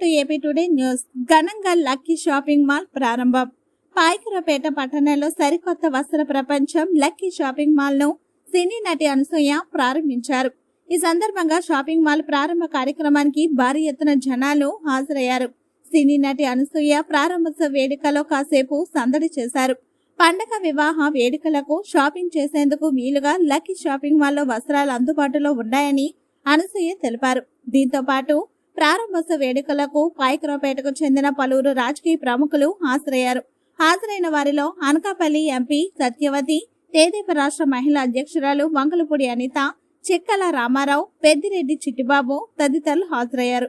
To AP today news. ఘనంగా lucky shopping mall ప్రారంభం. పాయకరపేట పట్టణంలో సరికొత్త వస్త్ర ప్రపంచం లక్కీ షాపింగ్ మాల్ను సినీ నటి అనసూయ ప్రారంభించారు. ఈ సందర్భంగా షాపింగ్ మాల్ ప్రారంభ కార్యక్రమానికి భారీ ఎత్తున జనాలు హాజరయ్యారు. సినీ నటి అనసూయ ప్రారంభోత్సవ వేడుకలో కాసేపు సందడి చేశారు. పండగ వివాహ వేడుకలకు షాపింగ్ చేసేందుకు వీలుగా లక్కీ షాపింగ్ మాల్లో వస్త్రాలు అందుబాటులో ఉన్నాయని అనసూయ తెలిపారు. దీంతో పాటు ప్రారంభోత్సవ వేడుకలకు పాయకరావుపేటకు చెందిన పలువురు రాజకీయ ప్రముఖులు హాజరయ్యారు. హాజరైన వారిలో అనకాపల్లి ఎంపీ సత్యవతి తేదీప రాష్ట్ర మహిళా అధ్యక్షురాలు వంకలపూడి అనిత చిక్కల రామారావు పెద్దిరెడ్డి చిట్టిబాబు తదితరులు హాజరయ్యారు.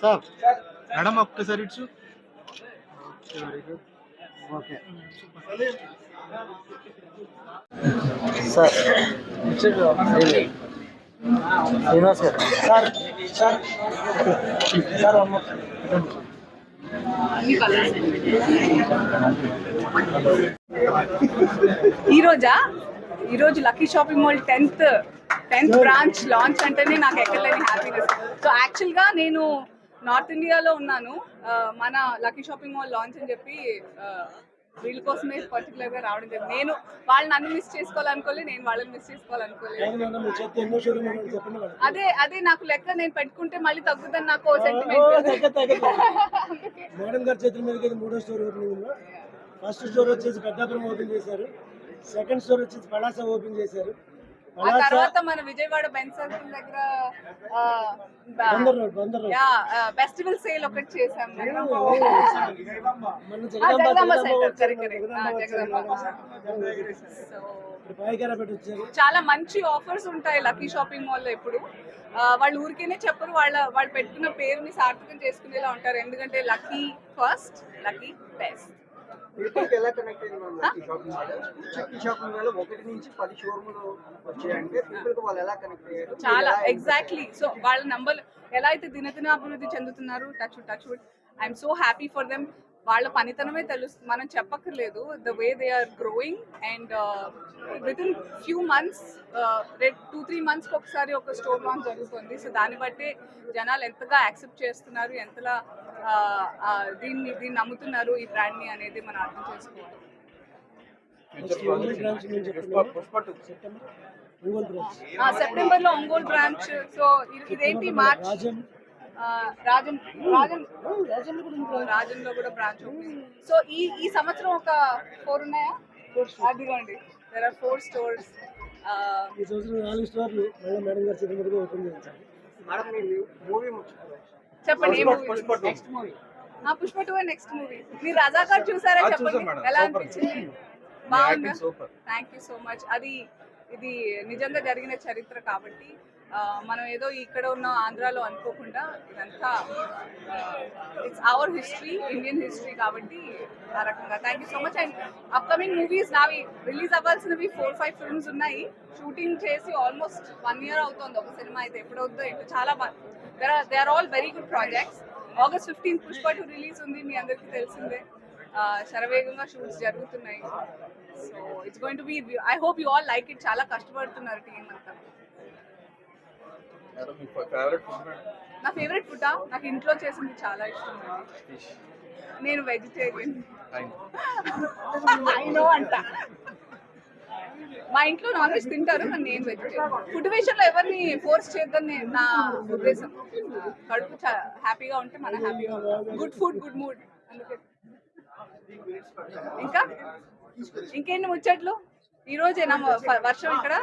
సార్ మేడం ఒక్కసారి ఇచ్చు ఓకే. సార్. శ్రీనివాస్ గారు. Sir sir. సార్ అమ్మ ఈ రోజా? ఈరోజు lucky shopping mall tenth tenth branch launch అంటేనే నాకు ఎక్కడలేని హ్యాపీనెస్ సో యాక్చువల్గా నేను నార్త్ ఇండియాలో ఉన్నాను. Uh, మన లక్కీ షాపింగ్ మాల్ లాంచ్ అని చెప్పి uh, వీళ్ళ కోసమే పర్టికులర్గా రావడం జరిగింది. నేను వాళ్ళు నన్ను మిస్ చేసుకోవాలనుకోలేదు నేను వాళ్ళని మిస్ చేసుకోవాలనుకోలేదు. అదే అదే నాకు లెక్క నేను పెట్టుకుంటే మళ్ళీ తగ్గుదని నాకు సెంటిమెంట్ ఫస్ట్ స్టోర్ వచ్చేసి పెద్దాపురం ఓపెన్ చేశారు. సెకండ్ స్టోర్ వచ్చేసి పలాస ఓపెన్ చేశారు. ఆ తర్వాత మన విజయవాడ బెంచ్ సర్కిల్ దగ్గర ఫెస్టివల్ సేల్ ఒకటి చేసాం చాలా మంచి ఆఫర్స్ ఉంటాయి లక్కీ షాపింగ్ మాల్లో ఎప్పుడు. ఆ, వాళ్ళు ఊరికేనే చెప్పరు వాళ్ళ వాళ్ళు పెట్టుకున్న పేరుని సార్థకం చేసుకునేలా ఉంటారు. ఎందుకంటే lucky first lucky best. People ఎలా కనెక్ట్ అయింది మనం lucky shopping mall? Lucky shopping mall ఒకటి నుంచి పది షోరూములు వచ్చాయంటే పీపుల్కి వాళ్ళు ఎలా కనెక్ట్ అయ్యారు? చాలా ఎగ్జాక్ట్లీ సో వాళ్ళ నంబర్ ఎలా అయితే దినదిన అభివృద్ధి చెందుతున్నారు touch touch wood I'm so happy for them వాళ్ళ పనితనమే తెలుస్తుంది మనం చెప్పక్కర్లేదు. The way they are growing and with in few months two three మంత్స్కి ఒకసారి ఒక స్టోర్ లాంచ్ జరుగుతుంది. సో దాన్ని బట్టే జనాలు ఎంతగా యాక్సెప్ట్ చేస్తున్నారు ఎంతలా దీన్ని దీన్ని నమ్ముతున్నారు ఈ బ్రాండ్ని అనేది మనం అర్థం చేసుకోవాలి. సెప్టెంబర్ ఒంగోలు బ్రాంచ్ సెప్టెంబర్లో ఒంగోలు బ్రాంచ్ సో ఇదేంటి మార్చ్ రాజన్. రాజన్. రాజన్లో కూడా బ్రాంచ్ ఓపెనింగ్ సో ఈ ఈ సంవత్సరం ఒక ఫోర్ ఉన్నాయా? అదిగోండి. దెర్ ఆర్ ఫోర్ స్టోర్స్ ఈ సంవత్సరం నాలుగు స్టోర్లు మళ్ళీ మేడం గారి ఓపెన్ చేయించాలి. మేడం మూవీ చెప్పండి ఏ మూవీ నెక్స్ట్ మూవీ ఆ పుష్ప టూ నెక్స్ట్ మూవీ మీరు రజాకార్ చూసారా చెప్పండి? ఎలా అనిపించింది? బాగుందా? థ్యాంక్ యూ సో మచ్ అది ఇది నిజంగా జరిగిన చరిత్ర కాబట్టి మనం ఏదో ఇక్కడ ఉన్న ఆంధ్రాలో అనుకోకుండా ఇదంతా it's our history Indian history కాబట్టి ఆ రకంగా. Thank you so much and upcoming movies నావి రిలీజ్ అవ్వాల్సినవి ఫోర్ ఫైవ్ ఫిల్మ్స్ ఉన్నాయి. షూటింగ్ చేసి ఆల్మోస్ట్ వన్ ఇయర్ అవుతుంది. ఒక సినిమా అయితే ఎప్పుడవుతుందో ఏంటో చాలా they are they are all very good projects August fifteen Pushpa two release ఉంది మీ అందరికీ తెలిసిందే. ఆ, శరవేగంగా షూట్స్ జరుగుతున్నాయి. So it's going to be I hope you all like it చాలా కష్టపడుతున్నారు టీం అంతా. నా ఫేవరెట్ ఫుడ్ నాకు ఇంట్లో చేసింది చాలా ఇష్టం నేను వెజిటేరియన్ ఐ నో అంట. మా ఇంట్లో నాన్ వెజ్ తింటారు కానీ నేను వెజిటేరియన్ ఫుడ్ విషయంలో ఎవరిని ఫోర్స్ చేద్దని నా ఉద్దేశం. కడుపు హ్యాపీగా ఉంటే మన హ్యాపీగా ఉంటాం. గుడ్ ఫుడ్ గుడ్ మూడ్ అందుకే. ఇంకా? ఇంకేంటి ముచ్చట్లు? ఈ రోజేనా వర్షం ఇక్కడ?